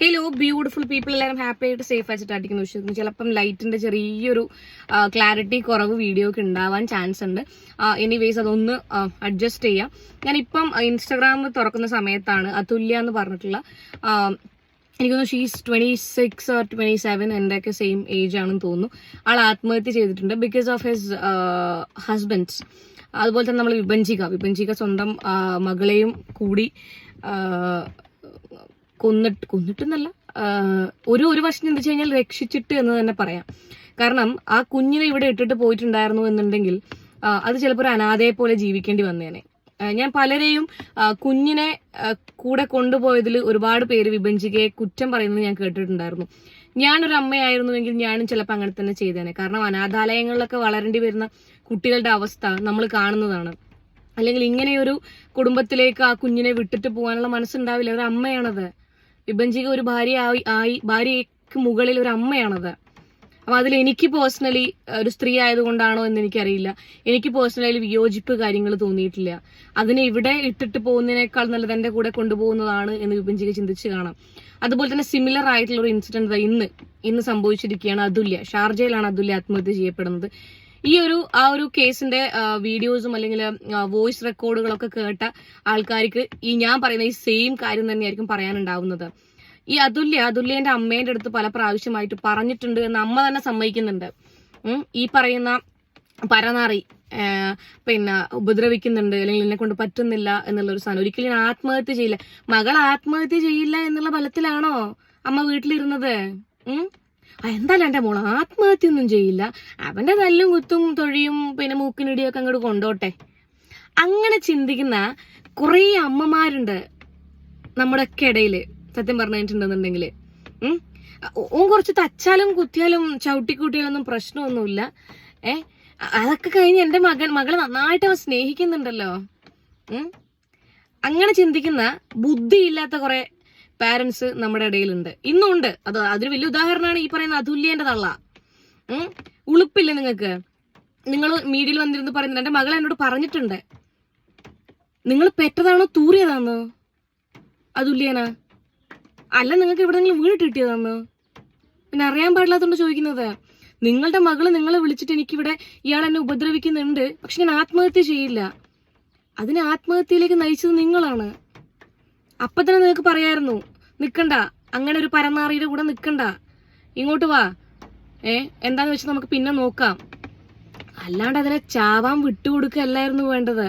Hello beautiful people എല്ലാവരും happy ആയിട്ട് safe ആയിട്ടായിരിക്കുന്നു വിശ്വസിക്കുന്നു ചിലപ്പം ലൈറ്റിന്റെ ചെറിയൊരു ക്ലാരിറ്റി കുറവ് വീഡിയോ ഒക്കെ ഉണ്ടാവാൻ ചാൻസ് ഉണ്ട്. എനിവേസ് അതൊന്ന് അഡ്ജസ്റ്റ് ചെയ്യാം. ഞാനിപ്പം ഇൻസ്റ്റാഗ്രാം തുറക്കുന്ന സമയത്താണ് അതുല്യ എന്ന് പറഞ്ഞിട്ടുള്ള എനിക്കൊന്ന് she's twenty six or twenty seven എന്റെ ഒക്കെ സെയിം ഏജ് ആണെന്ന് തോന്നുന്നു. ആൾ ആത്മഹത്യ ചെയ്തിട്ടുണ്ട് ബിക്കോസ് ഓഫ് ഹിസ് ഹസ്ബൻഡ്സ് അതുപോലെ തന്നെ നമ്മൾ വിഭജിക വിഭജിക സ്വന്തം മകളെയും കൂടി കൊന്നിട്ട് കൊന്നിട്ടെന്നല്ല ഒരു ഒരു വശം ചിന്തിച്ചു കഴിഞ്ഞാൽ രക്ഷിച്ചിട്ട് എന്ന് തന്നെ പറയാം. കാരണം ആ കുഞ്ഞിനെ ഇവിടെ ഇട്ടിട്ട് പോയിട്ടുണ്ടായിരുന്നു എന്നുണ്ടെങ്കിൽ അത് ചിലപ്പോൾ ഒരു അനാഥയെ പോലെ ജീവിക്കേണ്ടി വന്നേനെ. ഞാൻ പലരെയും കുഞ്ഞിനെ കൂടെ കൊണ്ടുപോയതിൽ ഒരുപാട് പേര് വിഭജികയെ കുറ്റം പറയുന്നത് ഞാൻ കേട്ടിട്ടുണ്ടായിരുന്നു. ഞാനൊരു അമ്മയായിരുന്നുവെങ്കിൽ ഞാനും ചിലപ്പോൾ അങ്ങനെ തന്നെ ചെയ്തേനെ. കാരണം അനാഥാലയങ്ങളിലൊക്കെ വളരേണ്ടി വരുന്ന കുട്ടികളുടെ അവസ്ഥ നമ്മൾ കാണുന്നതാണ്. അല്ലെങ്കിൽ ഇങ്ങനെയൊരു കുടുംബത്തിലേക്ക് ആ കുഞ്ഞിനെ വിട്ടിട്ട് പോകാനുള്ള മനസ്സുണ്ടാവില്ല. ഒരു അമ്മയാണത്. വിഭജിക ഒരു ഭാര്യ ആയി ആയി ഭാര്യയ്ക്ക് മുകളിൽ ഒരു അമ്മയാണത്. അപ്പൊ അതിൽ എനിക്ക് പേഴ്സണലി ഒരു സ്ത്രീ ആയതുകൊണ്ടാണോ എന്ന് എനിക്കറിയില്ല. എനിക്ക് പേഴ്സണലി വിയോജിപ്പ് കാര്യങ്ങൾ തോന്നിയിട്ടില്ല. അതിനെ ഇവിടെ ഇട്ടിട്ട് പോകുന്നതിനേക്കാൾ നല്ലത് എന്റെ കൂടെ കൊണ്ടുപോകുന്നതാണ് എന്ന് വിഭജിക ചിന്തിച്ച് കാണാം. അതുപോലെ തന്നെ സിമിലർ ആയിട്ടുള്ള ഒരു ഇൻസിഡന്റ് ഇന്ന് ഇന്ന് സംഭവിച്ചിരിക്കുകയാണ് അതുല്യ. ഷാർജയിലാണ് അതുല്യ ആത്മഹത്യ ചെയ്യപ്പെടുന്നത്. ഈ ഒരു ആ ഒരു കേസിന്റെ വീഡിയോസും അല്ലെങ്കിൽ വോയിസ് റെക്കോർഡുകളൊക്കെ കേട്ട ആൾക്കാർക്ക് ഈ ഞാൻ പറയുന്ന ഈ സെയിം കാര്യം തന്നെയായിരിക്കും പറയാനുണ്ടാവുന്നത്. ഈ അതുല്യ അതുല്യന്റെ അമ്മേന്റെ അടുത്ത് പല പ്രാവശ്യമായിട്ട് പറഞ്ഞിട്ടുണ്ട് എന്ന് അമ്മ തന്നെ സമ്മതിക്കുന്നുണ്ട്. ഈ പറയുന്ന പരനാറി പിന്നെ ഉപദ്രവിക്കുന്നുണ്ട് അല്ലെങ്കിൽ എന്നെ കൊണ്ട് പറ്റുന്നില്ല എന്നുള്ള ഒരു സാധനം. ഒരിക്കലും ആത്മഹത്യ ചെയ്യില്ല. മകൾ ആത്മഹത്യ ചെയ്യില്ല എന്നുള്ള ബലത്തിലാണോ അമ്മ വീട്ടിലിരുന്നത്? ഉം? എന്തായാലും എന്റെ മോൾ ആത്മഹത്യ ഒന്നും ചെയ്യില്ല. അവന്റെ തല്ലും കുത്തും തൊഴിയും പിന്നെ മൂക്കിനിടിയൊക്കെ അങ്ങോട്ട് കൊണ്ടോട്ടെ. അങ്ങനെ ചിന്തിക്കുന്ന കുറേ അമ്മമാരുണ്ട് നമ്മുടെ ഒക്കെ ഇടയിൽ സത്യം പറഞ്ഞിട്ടുണ്ടെന്നുണ്ടെങ്കിൽ ഓൻ കുറച്ച് തച്ചാലും കുത്തിയാലും ചവിട്ടിക്കൂട്ടിയാലൊന്നും പ്രശ്നമൊന്നുമില്ല. ഏ? അതൊക്കെ കഴിഞ്ഞ് എന്റെ മകൻ മകളെ നന്നായിട്ട് അവൻ സ്നേഹിക്കുന്നുണ്ടല്ലോ. അങ്ങനെ ചിന്തിക്കുന്ന ബുദ്ധിയില്ലാത്ത കുറെ പാരന്റ്സ് നമ്മുടെ ഇടയിലുണ്ട്. ഇന്നും ഉണ്ട് അത് അതിന് വലിയ ഉദാഹരണമാണ് ഈ പറയുന്ന അതുല്യന്റെ തള്ള. ഉളുപ്പില്ല നിങ്ങൾക്ക്? നിങ്ങൾ മീഡിയയിൽ വന്നിരുന്ന് പറയുന്നത് എന്റെ മകൾ എന്നോട് പറഞ്ഞിട്ടുണ്ട്. നിങ്ങൾ പെറ്റതാണോ തൂറിയതാണോ? അതുല്യന? അല്ല നിങ്ങൾക്ക് എവിടെയെങ്കിലും വീട് കിട്ടിയതാണോ? പിന്നെ അറിയാൻ പാടില്ലാത്തോണ്ട് ചോദിക്കുന്നത്. നിങ്ങളുടെ മകൾ നിങ്ങളെ വിളിച്ചിട്ട് എനിക്കിവിടെ ഇയാൾ എന്നെ ഉപദ്രവിക്കുന്നുണ്ട് പക്ഷെ ഞാൻ ആത്മഹത്യ ചെയ്യില്ല. അതിനെ ആത്മഹത്യയിലേക്ക് നയിച്ചത് നിങ്ങളാണ്. അപ്പൊ തന്നെ നിങ്ങൾക്ക് പറയായിരുന്നു നിക്കണ്ട. അങ്ങനെ ഒരു പരന്നാറിയുടെ കൂടെ നിക്കണ്ട. ഇങ്ങോട്ട് വാ. ഏ എന്താന്ന് വെച്ചാൽ നമുക്ക് പിന്നെ നോക്കാം. അല്ലാണ്ട് അതിനെ ചാവാൻ വിട്ടുകൊടുക്കല്ലായിരുന്നു വേണ്ടത്.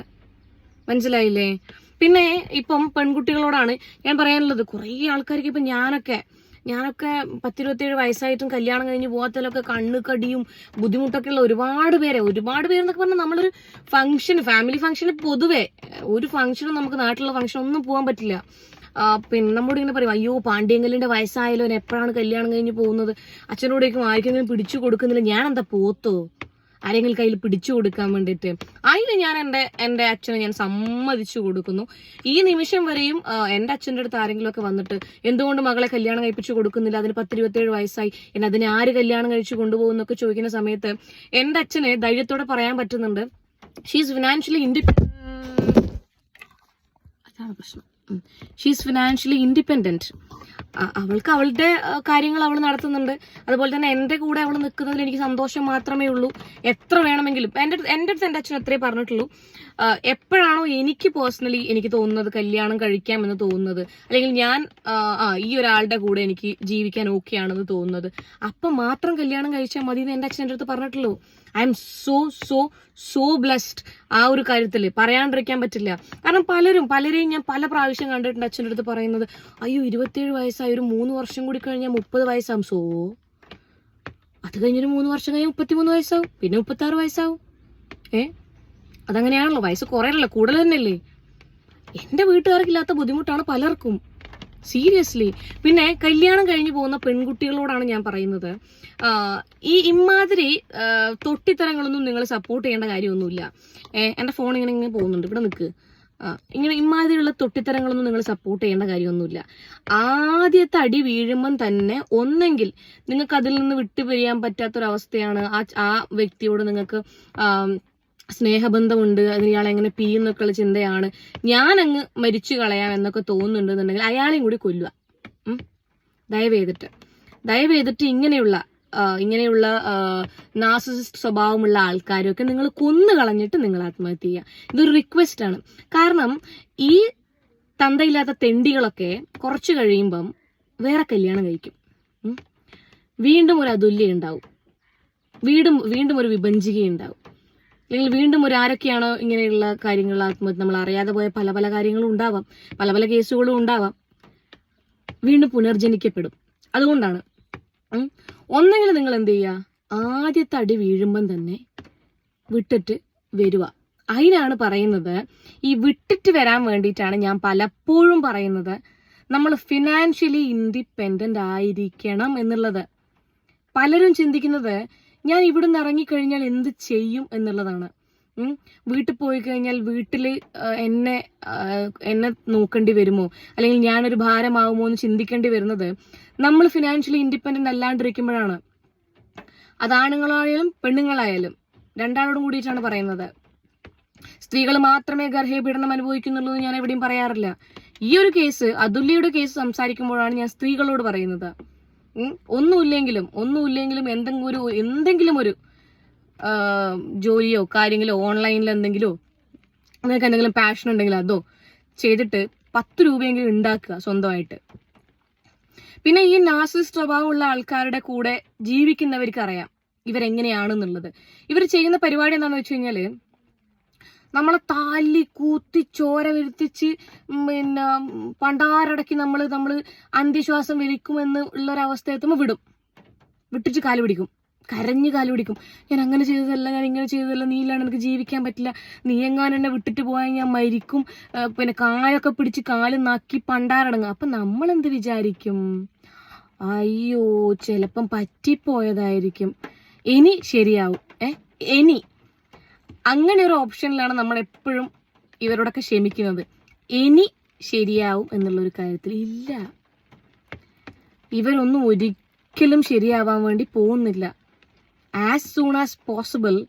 മനസ്സിലായില്ലേ? പിന്നെ ഇപ്പം പെൺകുട്ടികളോടാണ് ഞാൻ പറയാനുള്ളത്. കുറേ ആൾക്കാർക്ക് ഇപ്പം ഞാനൊക്കെ ഞാനൊക്കെ പത്തിരുപത്തേഴ് വയസ്സായിട്ടും കല്യാണം കഴിഞ്ഞ് പോകാത്തതിലൊക്കെ കണ്ണ് കടിയും ബുദ്ധിമുട്ടൊക്കെ ഉള്ള ഒരുപാട് പേരെ. ഒരുപാട് പേരെന്നൊക്കെ പറഞ്ഞാൽ നമ്മളൊരു ഫംഗ്ഷൻ ഫാമിലി ഫംഗ്ഷന് പൊതുവേ. ഒരു ഫംഗ്ഷനും നമുക്ക് നാട്ടിലുള്ള ഫംഗ്ഷൻ ഒന്നും പോകാൻ പറ്റില്ല. പിന്നെ നമ്മോട് ഇങ്ങനെ പറയും അയ്യോ പാണ്ഡ്യങ്കലിന്റെ വയസ്സായാലോ എപ്പോഴാണ് കല്യാണം കഴിഞ്ഞ് പോകുന്നത്? അച്ഛനോടേക്കും ആർക്കെങ്കിലും പിടിച്ചു കൊടുക്കുന്നില്ല. ഞാൻ എന്താ പോത്തോ? ആരെങ്കിലും കയ്യിൽ പിടിച്ചു കൊടുക്കാൻ വേണ്ടിയിട്ട്. അതിന് ഞാൻ എന്റെ എന്റെ അച്ഛനെ ഞാൻ സമ്മതിച്ചു കൊടുക്കുന്നു. ഈ നിമിഷം വരെയും എന്റെ അച്ഛന്റെ അടുത്ത് ആരെങ്കിലും ഒക്കെ വന്നിട്ട് എന്തുകൊണ്ട് മകളെ കല്യാണം കഴിപ്പിച്ചു കൊടുക്കുന്നില്ല? അതിന് പത്തിരുപത്തേഴ് വയസ്സായി. എന്നെ അതിനെ ആര് കല്യാണം കഴിച്ചു കൊണ്ടുപോകുന്നൊക്കെ ചോദിക്കുന്ന സമയത്ത് എന്റെ അച്ഛനെ ധൈര്യത്തോടെ പറയാൻ പറ്റുന്നുണ്ട്. ഷീസ് ഫിനാൻഷ്യലി ഇൻഡിപെൻഡന്റ് അതാണ് പ്രശ്നം. ഷീസ് ഫിനാൻഷ്യലി ഇൻഡിപെൻഡന്റ് അവൾക്ക് അവളുടെ കാര്യങ്ങൾ അവൾ നടത്തുന്നുണ്ട്. അതുപോലെ തന്നെ എന്റെ കൂടെ അവൾ നിൽക്കുന്നതിൽ എനിക്ക് സന്തോഷം മാത്രമേ ഉള്ളൂ. എത്ര വേണമെങ്കിലും എന്റെ എന്റെ അടുത്ത് എന്റെ അച്ഛൻ അത്രേ പറഞ്ഞിട്ടുള്ളൂ. എപ്പോഴാണോ എനിക്ക് പേഴ്സണലി എനിക്ക് തോന്നുന്നത് കല്യാണം കഴിക്കാം എന്ന് തോന്നുന്നത് അല്ലെങ്കിൽ ഞാൻ ഈ ഒരാളുടെ കൂടെ എനിക്ക് ജീവിക്കാൻ ഓക്കെ ആണെന്ന് തോന്നുന്നത് അപ്പം മാത്രം കല്യാണം കഴിച്ചാൽ മതി എന്ന് എന്റെ അച്ഛൻ എന്റെ അടുത്ത് പറഞ്ഞിട്ടുള്ളൂ. I am so so so blessed. ആ ഒരു കാര്യത്തിൽ പറയാണ്ടിരിക്കാൻ പറ്റില്ല. കാരണം പലരും പലരെയും ഞാൻ പല പ്രാവശ്യം കണ്ടിട്ടുണ്ട് അച്ഛന്റെ അടുത്ത് പറയുന്നത് അയ്യോ ഇരുപത്തിയേഴ് വയസ്സായി ഒരു മൂന്ന് വർഷം കൂടി കഴിഞ്ഞാൽ മുപ്പത് വയസ്സാവും. സോ അത് കഴിഞ്ഞൊരു മൂന്ന് വർഷം കഴിഞ്ഞാൽ മുപ്പത്തിമൂന്ന് വയസ്സാവും പിന്നെ മുപ്പത്തി ആറ് വയസ്സാവും. ഏ? അതങ്ങനെയാണല്ലോ വയസ്സ് കുറയല്ലോ കൂടുതൽ തന്നെയല്ലേ? എന്റെ വീട്ടുകാർക്കില്ലാത്ത ബുദ്ധിമുട്ടാണ് പലർക്കും. സീരിയസ്ലി പിന്നെ കല്യാണം കഴിഞ്ഞു പോകുന്ന പെൺകുട്ടികളോടാണ് ഞാൻ പറയുന്നത്. ഈ ഇമാതിരി തൊട്ടിത്തരങ്ങളൊന്നും നിങ്ങൾ സപ്പോർട്ട് ചെയ്യേണ്ട കാര്യമൊന്നുമില്ല. എന്റെ ഫോൺ ഇങ്ങനെ ഇങ്ങനെ പോകുന്നുണ്ട്. ഇവിടെ നിൽക്ക്. ഇങ്ങനെ ഇമാതിരിയുള്ള തൊട്ടിത്തരങ്ങളൊന്നും നിങ്ങൾ സപ്പോർട്ട് ചെയ്യേണ്ട കാര്യമൊന്നുമില്ല. ആദ്യത്തെ അടി വീഴുമ്പം തന്നെ ഒന്നെങ്കിൽ നിങ്ങൾക്ക് അതിൽ നിന്ന് വിട്ടുപിരിയാൻ പറ്റാത്തൊരവസ്ഥയാണ് ആ ആ വ്യക്തിയോട് നിങ്ങൾക്ക് സ്നേഹബന്ധമുണ്ട് അതിന് ഇയാൾ എങ്ങനെ ഉള്ള ചിന്തയാണ്. ഞാൻ അങ്ങ് മരിച്ചു കളയാം എന്നൊക്കെ തോന്നുന്നുണ്ടെന്നുണ്ടെങ്കിൽ അയാളെയും കൂടി കൊല്ലുക. ഉം. ദയവ് ചെയ്തിട്ട് ഇങ്ങനെയുള്ള ഇങ്ങനെയുള്ള നാസിസിസ്റ്റ് സ്വഭാവമുള്ള ആൾക്കാരൊക്കെ നിങ്ങൾ കൊന്നു കളഞ്ഞിട്ട് നിങ്ങൾ ആത്മഹത്യ ചെയ്യുക. ഇതൊരു റിക്വസ്റ്റ് ആണ്. കാരണം ഈ തന്തയില്ലാത്ത തെണ്ടികളൊക്കെ കുറച്ച് കഴിയുമ്പം വേറെ കല്യാണം കഴിക്കും. വീണ്ടും ഒരു അതുല്യ ഉണ്ടാവും വീണ്ടും വീണ്ടും ഒരു വിഭജിക ഉണ്ടാവും അല്ലെങ്കിൽ വീണ്ടും ഒരു ആരൊക്കെയാണോ ഇങ്ങനെയുള്ള കാര്യങ്ങൾ ആത്മഹത്യ നമ്മൾ അറിയാതെ പോയ പല പല കാര്യങ്ങളും ഉണ്ടാവാം. പല പല കേസുകളും ഉണ്ടാവാം. വീണ്ടും പുനർജനിക്കപ്പെടും. അതുകൊണ്ടാണ്. ഒന്നെങ്കിൽ നിങ്ങൾ എന്ത് ചെയ്യുക? ആദ്യത്തെ അടി വീഴുമ്പം തന്നെ വിട്ടിട്ട് വരിക. അതിനാണ് പറയുന്നത് ഈ വിട്ടിട്ട് വരാൻ വേണ്ടിയിട്ടാണ് ഞാൻ പലപ്പോഴും പറയുന്നത് നമ്മൾ ഫിനാൻഷ്യലി ഇൻഡിപെൻഡന്റ് ആയിരിക്കണം എന്നുള്ളത്. പലരും ചിന്തിക്കുന്നത് ഞാൻ ഇവിടുന്ന് ഇറങ്ങിക്കഴിഞ്ഞാൽ എന്ത് ചെയ്യും എന്നുള്ളതാണ്. വീട്ടിൽ പോയി കഴിഞ്ഞാൽ വീട്ടിൽ എന്നെ എന്നെ നോക്കേണ്ടി വരുമോ? അല്ലെങ്കിൽ ഞാനൊരു ഭാരമാവുമോ എന്ന് ചിന്തിക്കേണ്ടി വരുന്നത് നമ്മൾ ഫിനാൻഷ്യലി ഇൻഡിപെൻഡന്റ് അല്ലാണ്ടിരിക്കുമ്പോഴാണ്. അത് ആണുങ്ങളായാലും പെണ്ണുങ്ങളായാലും. രണ്ടാളോടും കൂടിയിട്ടാണ് പറയുന്നത്. സ്ത്രീകൾ മാത്രമേ ഗർഭപീഡനം അനുഭവിക്കുന്നുള്ളൂ ഞാൻ എവിടെയും പറയാറില്ല. ഈ ഒരു കേസ് അതുല്യയുടെ കേസ് സംസാരിക്കുമ്പോഴാണ് ഞാൻ സ്ത്രീകളോട് പറയുന്നത്. ഒന്നുമില്ലെങ്കിലും ഒന്നുമില്ലെങ്കിലും എന്തെങ്കിലും ഒരു എന്തെങ്കിലും ഒരു ജോലിയോ കാര്യങ്ങളോ ഓൺലൈനിൽ എന്തെങ്കിലോ നിങ്ങൾക്ക് എന്തെങ്കിലും പാഷൻ ഉണ്ടെങ്കിൽ അതോ ചെയ്തിട്ട് പത്ത് രൂപയെങ്കിലും ഉണ്ടാക്കുക സ്വന്തമായിട്ട്. പിന്നെ ഈ നാസിസ് സ്വഭാവമുള്ള ആൾക്കാരുടെ കൂടെ ജീവിക്കുന്നവർക്ക് അറിയാം ഇവരെങ്ങനെയാണെന്നുള്ളത്. ഇവർ ചെയ്യുന്ന പരിപാടി എന്താണെന്ന് വെച്ച് കഴിഞ്ഞാൽ നമ്മളെ താലി കൂത്തി ചോര വരുത്തിച്ച് പിന്നെ പണ്ടാരടക്കി നമ്മൾ നമ്മൾ അന്ത്യശ്വാസം വലിക്കുമെന്ന് ഉള്ളൊരവസ്ഥ എത്തുമ്പോൾ വിടും. വിട്ടിച്ച് കാൽ പിടിക്കും. കരഞ്ഞ് കാൽ പിടിക്കും. ഞാൻ അങ്ങനെ ചെയ്തതല്ല ഞാൻ ഇങ്ങനെ ചെയ്തതല്ല നീ ഇല്ലാണ്ട് എനിക്ക് ജീവിക്കാൻ പറ്റില്ല. നീ എങ്ങാനും എന്നെ വിട്ടിട്ട് പോയാൽ ഞാൻ മരിക്കും. പിന്നെ കാലൊക്കെ പിടിച്ച് കാൽ നാക്കി പണ്ടാരടങ്ങും. അപ്പം നമ്മളെന്ത് വിചാരിക്കും? അയ്യോ ചിലപ്പം പറ്റിപ്പോയതായിരിക്കും. ഇനി ശരിയാവും. ഏ ഇനി അങ്ങനെ ഒരു ഓപ്ഷനിലാണ് നമ്മൾ എപ്പോഴും ഇവരോടൊക്കെ ക്ഷമിക്കുന്നത്. ഇനി ശരിയാവും എന്നുള്ള ഒരു കാര്യത്തിൽ ഇല്ല. ഇവരൊന്നും ഒരിക്കലും ശരിയാവാൻ വേണ്ടി പോകുന്നില്ല. ആസ് സൂൺ ആസ് പോസിബിൾ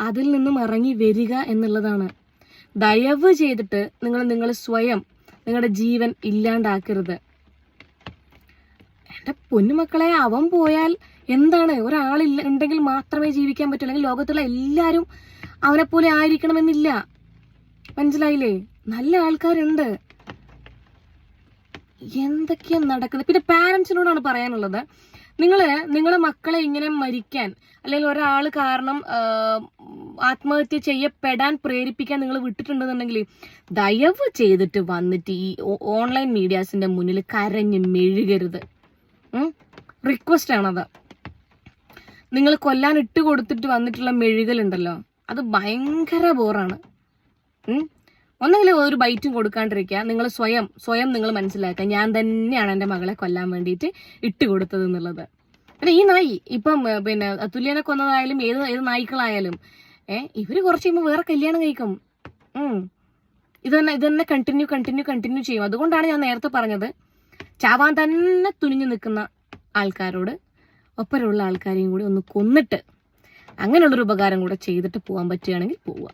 അതിൽ നിന്നും ഇറങ്ങി വരിക എന്നുള്ളതാണ്. ദയവ് ചെയ്തിട്ട് നിങ്ങൾ നിങ്ങൾ സ്വയം നിങ്ങളുടെ ജീവൻ ഇല്ലാണ്ടാക്കരുത്. എന്റെ പൊന്നുമക്കളെ അവൻ പോയാൽ എന്താണ്? ഒരാളില്ല ഉണ്ടെങ്കിൽ മാത്രമേ ജീവിക്കാൻ പറ്റൂ. അല്ലെങ്കിൽ ലോകത്തുള്ള എല്ലാവരും അവനെ പോലെ ആയിരിക്കണമെന്നില്ല. മനസ്സിലായില്ലേ? നല്ല ആൾക്കാരുണ്ട്. എന്തൊക്കെയാ നടക്കുന്നത്? പിന്നെ പാരന്റ്സിനോടാണ് പറയാനുള്ളത്. നിങ്ങൾ നിങ്ങളെ മക്കളെ ഇങ്ങനെ മരിക്കാൻ അല്ലെങ്കിൽ ഒരാൾ കാരണം ആത്മഹത്യ ചെയ്യപ്പെടാൻ പ്രേരിപ്പിക്കാൻ നിങ്ങൾ വിട്ടിട്ടുണ്ടെന്നുണ്ടെങ്കിൽ ദയവ് ചെയ്തിട്ട് വന്നിട്ട് ഈ ഓൺലൈൻ മീഡിയാസിന്റെ മുന്നിൽ കരഞ്ഞ് മെഴുകരുത്. റിക്വസ്റ്റ് ആണത് നിങ്ങൾ കൊല്ലാൻ ഇട്ട് കൊടുത്തിട്ട് വന്നിട്ടുള്ള മെഴുകലുണ്ടല്ലോ. അത് ഭയങ്കര ബോറാണ്. ഒന്നെങ്കിലും ഒരു ബൈറ്റും കൊടുക്കാണ്ടിരിക്കുക. നിങ്ങൾ സ്വയം സ്വയം നിങ്ങൾ മനസ്സിലാക്കുക. ഞാൻ തന്നെയാണ് എന്റെ മകളെ കൊല്ലാൻ വേണ്ടിയിട്ട് ഇട്ട് കൊടുത്തത് എന്നുള്ളത്. പിന്നെ ഈ നായി ഇപ്പം പിന്നെ തുല്യനെ കൊന്നതായാലും ഏത് ഏത് നായ്ക്കളായാലും ഏ ഇവർ കുറച്ച് കഴിയുമ്പോൾ വേറെ കല്യാണം കഴിക്കും. ഇത് തന്നെ ഇത് തന്നെ കണ്ടിന്യൂ കണ്ടിന്യൂ കണ്ടിന്യൂ ചെയ്യും. അതുകൊണ്ടാണ് ഞാൻ നേരത്തെ പറഞ്ഞത്. ചാവാൻ തന്നെ തുനിഞ്ഞു നിൽക്കുന്ന ആൾക്കാരോട് ഒപ്പരമുള്ള ആൾക്കാരെയും കൂടി ഒന്ന് കൊന്നിട്ട് അങ്ങനെയുള്ളൊരു ഉപകാരം കൂടെ ചെയ്തിട്ട് പോകാൻ പറ്റുകയാണെങ്കിൽ പോവുക